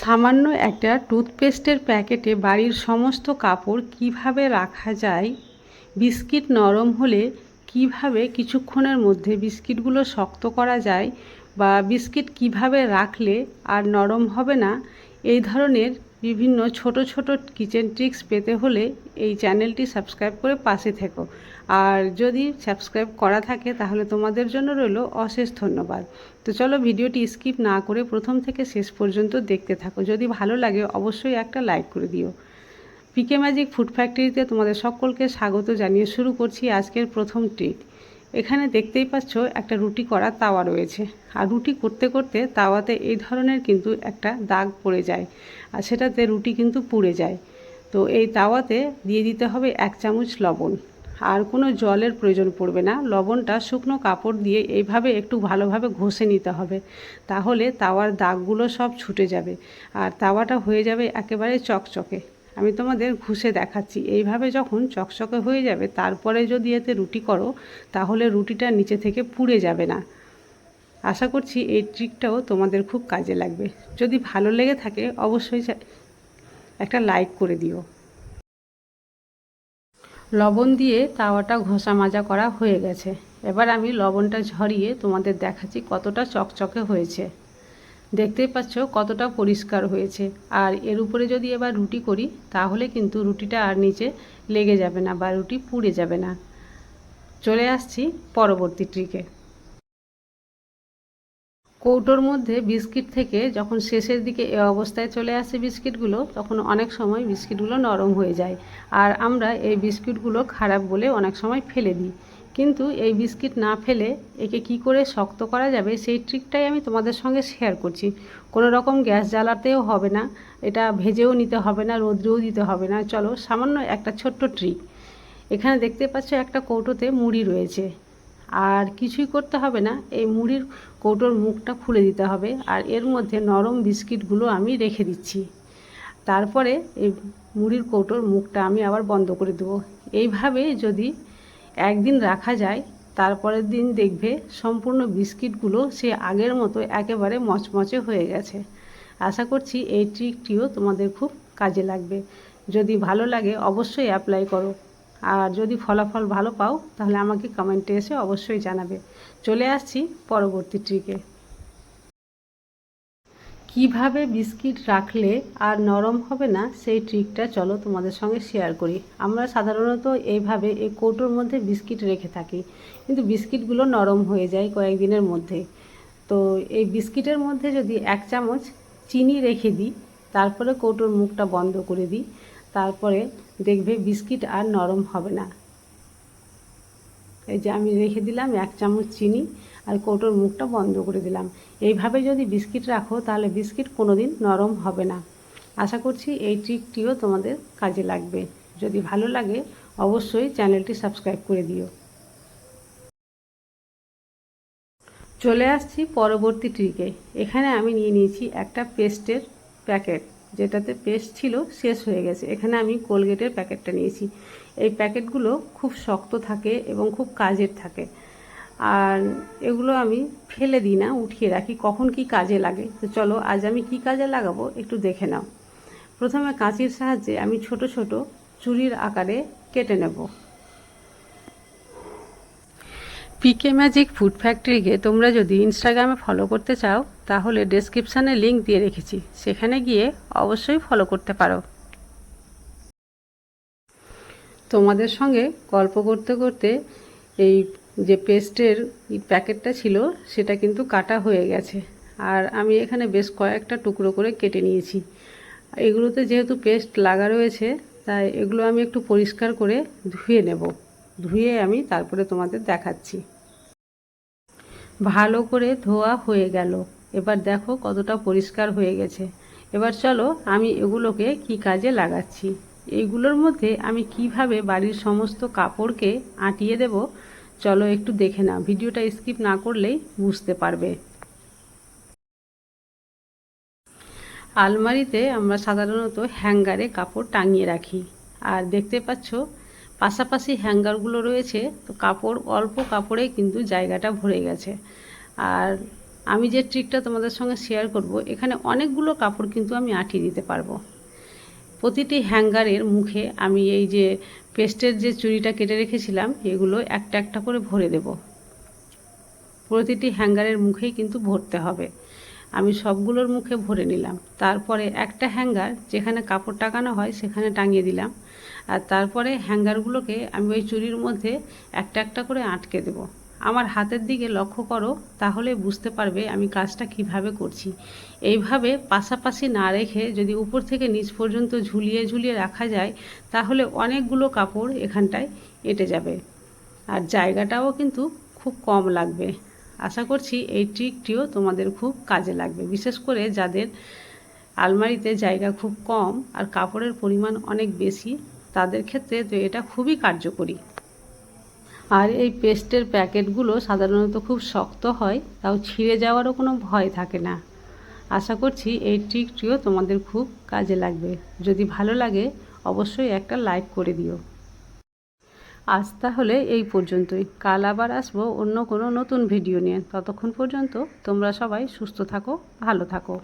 সামান্য একটা টুথপেস্টের প্যাকেটে বাড়ির সমস্ত কাপড় কীভাবে রাখা যায়, বিস্কিট নরম হলে কীভাবে কিছুক্ষণের মধ্যে বিস্কিটগুলো শক্ত করা যায় বা বিস্কিট কীভাবে রাখলে আর নরম হবে না, এই ধরনের বিভিন্ন ছোট ছোট কিচেন ট্রিক্স পেতে হলে এই চ্যানেলটি সাবস্ক্রাইব করে পাশে থেকো। আর যদি সাবস্ক্রাইব করা থাকে, তাহলে তোমাদের জন্য রইল অশেষ ধন্যবাদ। তো চলো ভিডিওটি স্কিপ না করে প্রথম থেকে শেষ পর্যন্ত দেখতে থাকো। যদি ভালো লাগে, অবশ্যই একটা লাইক করে দিও। পিকে ম্যাজিক ফুড ফ্যাক্টরিতে তোমাদের সকলকে স্বাগত জানিয়ে শুরু করছি আজকের প্রথম ট্রিট এখানে দেখতেই পাচ্ছ, একটা রুটি করা তাওয়া রয়েছে। আর রুটি করতে করতে তাওয়াতে এই ধরনের কিন্তু একটা দাগ পড়ে যায়, আর সেটাতে রুটি কিন্তু পুড়ে যায়। তো এই তাওয়াতে দিয়ে দিতে হবে এক চামচ লবণ। আর কোনো জলের প্রয়োজন পড়বে না। লবণটা শুকনো কাপড় দিয়ে এইভাবে একটু ভালোভাবে ঘষে নিতে হবে। তাহলে তাওয়ার দাগগুলো সব ছুটে যাবে আর তাওয়াটা হয়ে যাবে একেবারে চকচকে। আমি তোমাদের ঘুষে দেখাচ্ছি। এইভাবে যখন চকচকে হয়ে যাবে, তারপরে যদি এতে রুটি করো, তাহলে রুটিটা নিচে থেকে পুড়ে যাবে না। আশা করছি এই ট্রিকটাও তোমাদের খুব কাজে লাগবে। যদি ভালো লেগে থাকে, অবশ্যই একটা লাইক করে দিও। লবণ দিয়ে তাওয়াটা ঘষা মাজা করা হয়ে গেছে। এবার আমি লবণটা ঝরিয়ে তোমাদের দেখাচ্ছি কতটা চকচকে হয়েছে। দেখতেই পাচ্ছ কতটা পরিষ্কার হয়েছে। আর এর উপরে যদি এবার রুটি করি, তাহলে কিন্তু রুটিটা আর নিচে লেগে যাবে না বা রুটি পুড়ে যাবে না। চলে আসছি পরবর্তী ট্রিকে কৌটোর মধ্যে বিস্কিট থেকে যখন শেষের দিকে এ অবস্থায় চলে আসে বিস্কিটগুলো, তখন অনেক সময় বিস্কিটগুলো নরম হয়ে যায়। আর আমরা এই বিস্কিটগুলো খারাপ বলে অনেক সময় ফেলে দিই। কিন্তু এই বিস্কিট না ফেলে একে কি করে শক্ত করা যাবে, সেই ট্রিকটাই আমি তোমাদের সঙ্গে শেয়ার করছি। কোনো রকম গ্যাস জ্বালাতেও হবে না, এটা ভেজেও নিতে হবে না, রোদ্রেও দিতে হবে না। চলো, সামান্য একটা ছোট্ট ট্রিক। এখানে দেখতে পাচ্ছ একটা কৌটোতে মুড়ি রয়েছে। আর কিছুই করতে হবে না। এই মুড়ির কৌটোর মুখটা খুলে দিতে হবে আর এর মধ্যে নরম বিস্কিটগুলো আমি রেখে দিচ্ছি। তারপরে এই মুড়ির কৌটোর মুখটা আমি আবার বন্ধ করে দেবো। এইভাবে যদি একদিন রাখা যায়, তারপরের দিন দেখবে সম্পূর্ণ বিস্কিটগুলো সে আগের মতো একেবারে মচমচে হয়ে গেছে। আশা করছি এই ট্রিকটিও তোমাদের খুব কাজে লাগবে। যদি ভালো লাগে অবশ্যই অ্যাপ্লাই করো। আর যদি ফলাফল ভালো পাও, তাহলে আমাকে কমেন্টে এসে অবশ্যই জানাবে। চলে আসছি পরবর্তী ট্রিকে। কীভাবে বিস্কিট রাখলে আর নরম হবে না, সেই ট্রিকটা চলো তোমাদের সঙ্গে শেয়ার করি। আমরা সাধারণত এইভাবে এই কৌটোর মধ্যে বিস্কিট রেখে থাকি, কিন্তু বিস্কিটগুলো নরম হয়ে যায় কয়েকদিনের মধ্যে। তো এই বিস্কিটের মধ্যে যদি এক চামচ চিনি রেখে দিই, তারপরে কৌটোর মুখটা বন্ধ করে দিই তারপরে দেখবে বিস্কিট আর নরম হবে না। এই যে আমি রেখে দিলাম এক চামচ চিনি আর কৌটোর মুখটা বন্ধ করে দিলাম। এইভাবে যদি বিস্কিট রাখো তাহলে বিস্কিট কোনো দিন নরম হবে না। আশা করছি এই ট্রিকটিও তোমাদের কাজে লাগবে। যদি ভালো লাগে অবশ্যই চ্যানেলটি সাবস্ক্রাইব করে দিও। চলে আসছি পরবর্তী ট্রিকে। এখানে আমি নিয়ে নিয়েছি একটা পেস্টের প্যাকেট। যেটাতে পেস্ট ছিল শেষ হয়ে গেছে। এখানে আমি কোলগেটের প্যাকেটটা নিয়েছি। এই প্যাকেটগুলো খুব শক্ত থাকে এবং খুব কাজের থাকে। আর এগুলো আমি ফেলে দিই না, উঠিয়ে রাখি। কখন কি কাজে লাগে? তো চলো, আজ আমি কি কাজে লাগাবো একটু দেখে নাও। প্রথমে কাঁচির সাহায্যে আমি ছোট ছোট চুরির আকারে কেটে নেব। পিকে ম্যাজিক ফুড ফ্যাক্টরিকে তোমরা যদি ইনস্টাগ্রামে ফলো করতে চাও, তাহলে ডেসক্রিপশানে লিঙ্ক দিয়ে রেখেছি। সেখানে গিয়ে অবশ্যই ফলো করতে পারো। তোমাদের সঙ্গে গল্প করতে করতে এই যে পেস্টের প্যাকেটটা ছিল, সেটা কিন্তু কাটা হয়ে গেছে। আর আমি এখানে বেশ কয়েকটা টুকরো করে কেটে নিয়েছি। এগুলোতে যেহেতু পেস্ট লাগা রয়েছে, তাই এগুলো আমি একটু পরিষ্কার করে ধুয়ে নেব। ধুয়ে আমি তারপরে তোমাদের দেখাচ্ছি। ভালো করে ধোয়া হয়ে গেল। এবার দেখো কতটা পরিষ্কার হয়ে গেছে। এবার চলো আমি এগুলোকে কি কাজে লাগাচ্ছি। এইগুলোর মধ্যে আমি কীভাবে বাড়ির সমস্ত কাপড়কে আঁটিয়ে দেব, চলো একটু দেখে না ভিডিওটা স্কিপ না করলেই বুঝতে পারবে। আলমারিতে আমরা সাধারণত হ্যাঙ্গারে কাপড় টাঙিয়ে রাখি। আর দেখতে পাচ্ছ পাশাপাশি হ্যাঙ্গারগুলো রয়েছে, তো কাপড়, অল্প কাপড়ে কিন্তু জায়গাটা ভরে গেছে। আর আমি যে ট্রিকটা তোমাদের সঙ্গে শেয়ার করব, এখানে অনেকগুলো কাপড় কিন্তু আমি আঁটিয়ে দিতে পারব। প্রতিটি হ্যাঙ্গারের মুখে আমি এই যে পেস্টের যে চুড়িটা কেটে রেখেছিলাম, এগুলো একটা একটা করে ভরে দেব। প্রতিটি হ্যাঙ্গারের মুখেই কিন্তু ভরতে হবে। আমি সবগুলোর মুখে ভরে নিলাম। তারপরে একটা হ্যাঙ্গার যেখানে কাপড় টাঙানো হয়, সেখানে টাঙিয়ে দিলাম। আর তারপরে হ্যাঙ্গারগুলোকে আমি ওই চুরির মধ্যে একটা একটা করে আটকে দেব। আমার হাতের দিকে লক্ষ্য করো, তাহলে বুঝতে পারবে আমি কাজটা কীভাবে করছি। এইভাবে পাশাপাশি না রেখে যদি উপর থেকে নিচ পর্যন্ত ঝুলিয়ে ঝুলিয়ে রাখা যায়, তাহলে অনেকগুলো কাপড় এখানটায় এঁটে যাবে। আর জায়গাটাও কিন্তু খুব কম লাগবে। আশা করছি এই ট্রিকটিও তোমাদের খুব কাজে লাগবে। বিশেষ করে যাদের আলমারিতে জায়গা খুব কম আর কাপড়ের পরিমাণ অনেক বেশি তাদের ক্ষেত্রে এটা খুবই কার্যকরী। আর এই পেস্টের প্যাকেটগুলো সাধারণত খুব শক্ত হয়, তাও ছিঁড়ে যাওয়ারও কোনো ভয় থাকে না। আশা করছি এই ট্রিকটিও তোমাদের খুব কাজে লাগবে। যদি ভালো লাগে, অবশ্যই একটা লাইক করে দিও। আজ তাহলে এই পর্যন্তই। কাল আবার আসব অন্য কোনো নতুন ভিডিও নিয়ে। ততক্ষণ পর্যন্ত তোমরা সবাই সুস্থ থাকো, ভালো থাকো।